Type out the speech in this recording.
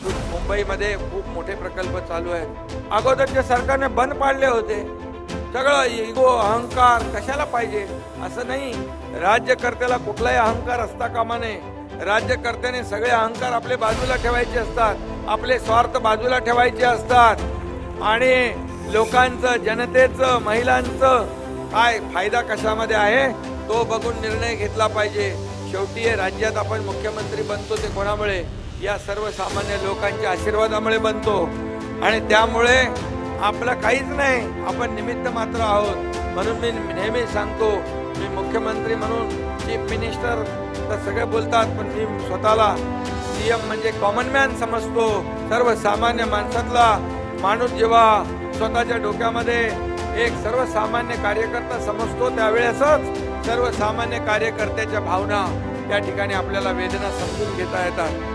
मुंबईमध्ये खूप मोठे प्रकल्प चालू आहेत. अगोदरच्या सरकारने बंद पाडले होते सगळं इगो अहंकार कशाला पाहिजे असं नाही. राज्यकर्त्याला कुठलाही अहंकार असता कामा नये. राज्यकर्त्याने सगळे अहंकार आपले बाजूला ठेवायचे असतात आपले स्वार्थ बाजूला ठेवायचे असतात. आणि लोकांचं जनतेचं महिलांचं काय फायदा कशामध्ये आहे तो बघून निर्णय घेतला पाहिजे. शेवटी हे राज्यात आपण मुख्यमंत्री बनतो ते कोणामुळे? या सर्वसामान्य लोकांच्या आशीर्वादामुळे बनतो. आणि त्यामुळे आपलं काहीच नाही आपण निमित्त मात्र आहोत. म्हणून मी नेहमी सांगतो मी मुख्यमंत्री म्हणून चीफ मिनिस्टर तर सगळे बोलतात पण मी स्वतःला सी एम म्हणजे कॉमन मॅन समजतो. सर्वसामान्य माणसातला माणूस जेव्हा स्वतःच्या डोक्यामध्ये एक सर्वसामान्य कार्यकर्ता समजतो त्यावेळेसच सर्वसामान्य कार्यकर्त्याच्या भावना त्या ठिकाणी आपल्याला वेदना समजून घेता येतात.